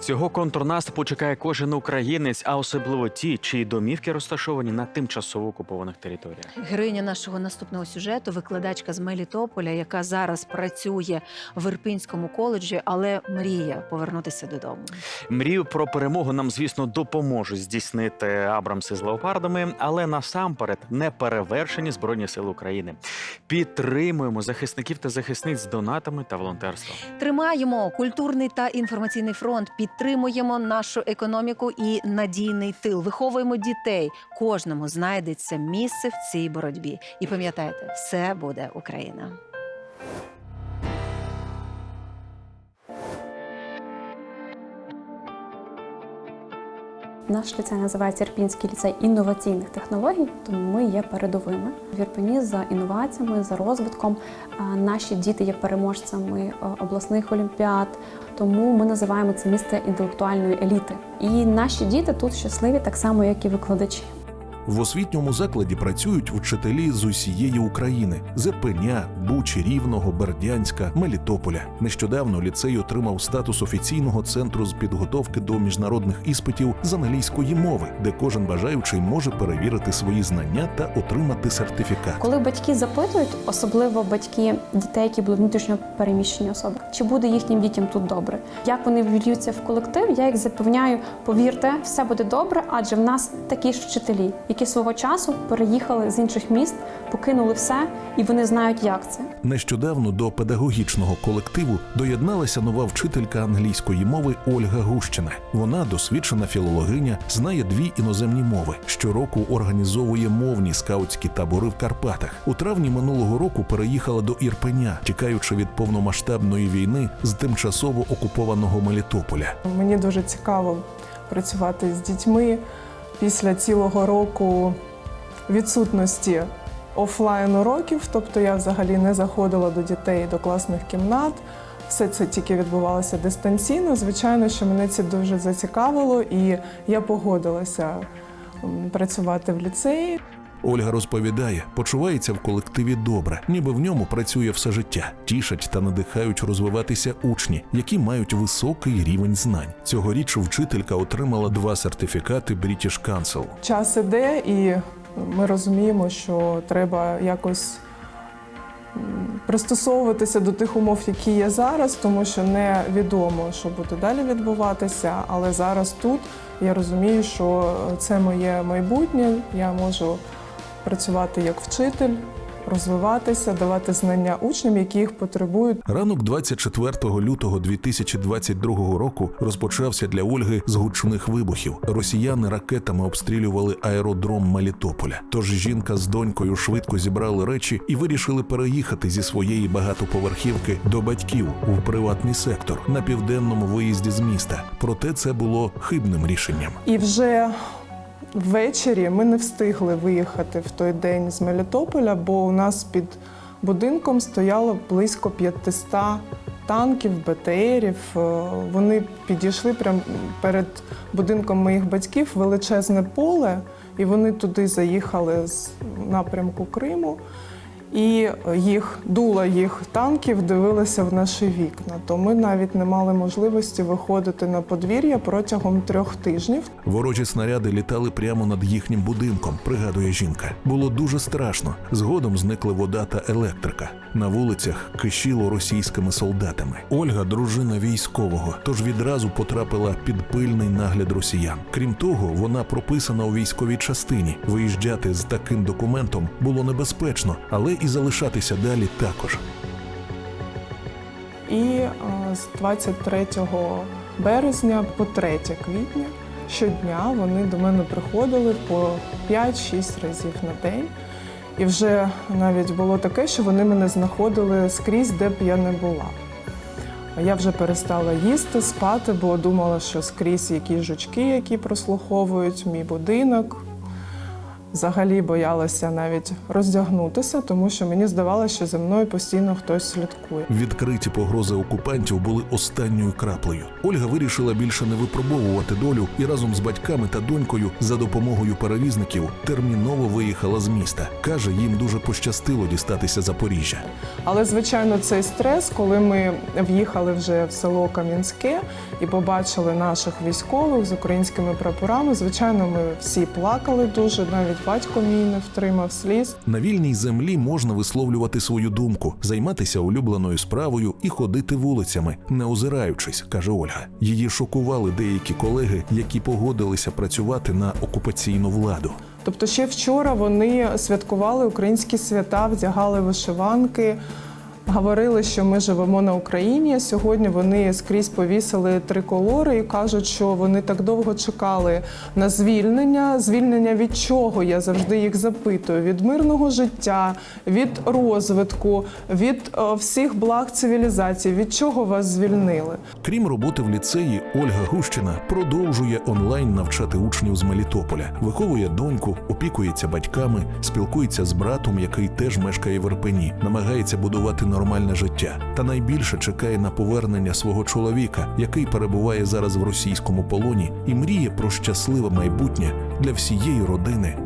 Цього контрнаступу чекає кожен українець, а особливо ті, чиї домівки розташовані на тимчасово окупованих територіях. Героїня нашого наступного сюжету, викладачка з Мелітополя, яка зараз працює в Ірпінському коледжі, але мріє повернутися додому. Мрію про перемогу нам, звісно, допоможуть здійснити Абрамси з леопардами, але насамперед неперевершені збройні сили України. Підтримуємо захисників та захисниць з донатами та волонтерством. Тримаємо культурний та інформаційний фронт, підтримуємо нашу економіку і надійний тил. Виховуємо дітей. Кожному знайдеться місце в цій боротьбі. І пам'ятайте, все буде Україна. Наш ліцей називається Ірпінський ліцей інноваційних технологій, тому ми є передовими в Ірпені за інноваціями, за розвитком. Наші діти є переможцями е, обласних олімпіад, тому ми називаємо це місце інтелектуальної еліти. І наші діти тут щасливі так само, як і викладачі. В освітньому закладі працюють вчителі з усієї України з Ірпеня, Бучі, Рівного, Бердянська, Мелітополя. Нещодавно ліцей отримав статус офіційного центру з підготовки до міжнародних іспитів з англійської мови, де кожен бажаючий може перевірити свої знання та отримати сертифікат. Коли батьки запитують, особливо батьки дітей, які були внутрішньо переміщені особи, чи буде їхнім дітям тут добре, як вони ввільються в колектив, я їх запевняю, повірте, все буде добре, адже в нас такі ж вчителі, які свого часу переїхали з інших міст, покинули все, і вони знають, як це. Нещодавно до педагогічного колективу доєдналася нова вчителька англійської мови Ольга Гущина. Вона досвідчена філологиня, знає дві іноземні мови. Щороку організовує мовні скаутські табори в Карпатах. У травні минулого року переїхала до Ірпеня, тікаючи від повномасштабної війни з тимчасово окупованого Мелітополя. Мені дуже цікаво працювати з дітьми після цілого року відсутності офлайн уроків, тобто я взагалі не заходила до дітей до класних кімнат. Все це тільки відбувалося дистанційно. Звичайно, що мене це дуже зацікавило, і я погодилася працювати в ліцеї. Ольга розповідає, почувається в колективі добре, ніби в ньому працює все життя. Тішать та надихають розвиватися учні, які мають високий рівень знань. Цьогоріч вчителька отримала два сертифікати British Council. Час іде, і ми розуміємо, що треба якось пристосовуватися до тих умов, які є зараз, тому що невідомо, що буде далі відбуватися. Але зараз тут я розумію, що це моє майбутнє. Я можу працювати як вчитель, розвиватися, давати знання учням, які їх потребують. Ранок 24 лютого 2022 року розпочався для Ольги з гучних вибухів. Росіяни ракетами обстрілювали аеродром Мелітополя. Тож жінка з донькою швидко зібрали речі і вирішили переїхати зі своєї багатоповерхівки до батьків у приватний сектор на південному виїзді з міста. Проте це було хибним рішенням. І вже ввечері ми не встигли виїхати в той день з Мелітополя, бо у нас під будинком стояло близько 500 танків, БТРів. Е, Вони підійшли прямо перед будинком моїх батьків величезне поле, і вони туди заїхали з напрямку Криму. І їх дула їх танків дивилися в наші вікна. То ми навіть не мали можливості виходити на подвір'я протягом трьох тижнів. Ворожі снаряди літали прямо над їхнім будинком, пригадує жінка. Було дуже страшно. Згодом зникли вода та електрика. На вулицях кишіло російськими солдатами. Ольга дружина військового, тож відразу потрапила під пильний нагляд росіян. Крім того, вона прописана у військовій частині. Виїжджати з таким документом було небезпечно, але і залишатися далі також. І е, з 23 березня по 3 квітня щодня вони до мене приходили по 5-6 разів на день. І вже навіть було таке, що вони мене знаходили скрізь, де б я не була. Я вже перестала їсти, спати, бо думала, що скрізь якісь жучки, які прослуховують мій будинок. Взагалі боялася навіть роздягнутися, тому що мені здавалося, що за мною постійно хтось слідкує. Відкриті погрози окупантів були останньою краплею. Ольга вирішила більше не випробовувати долю і разом з батьками та донькою за допомогою перевізників терміново виїхала з міста. каже, їм дуже пощастило дістатися Запоріжжя. Але звичайно, цей стрес, коли ми в'їхали вже в село Кам'янське і побачили наших військових з українськими прапорами. Звичайно, ми всі плакали дуже. Навіть батько мій не втримав сліз. На вільній землі можна висловлювати свою думку, займатися улюбленою справою і ходити вулицями, не озираючись, каже Ольга. Її шокували деякі колеги, які погодилися працювати на окупаційну владу. Тобто, ще вчора вони святкували українські свята, вдягали вишиванки. Говорили, що ми живемо на Україні. Сьогодні вони скрізь повісили триколори і кажуть, що вони так довго чекали на звільнення. Звільнення від чого? Я завжди їх запитую: від мирного життя, від розвитку, від е, всіх благ цивілізації. Від чого вас звільнили? Крім роботи в ліцеї, Ольга Гущина продовжує онлайн навчати учнів з Мелітополя, виховує доньку, опікується батьками, спілкується з братом, який теж мешкає в Ірпені, намагається будувати нормальне життя. Та найбільше чекає на повернення свого чоловіка, який перебуває зараз в російському полоні, і мріє про щасливе майбутнє для всієї родини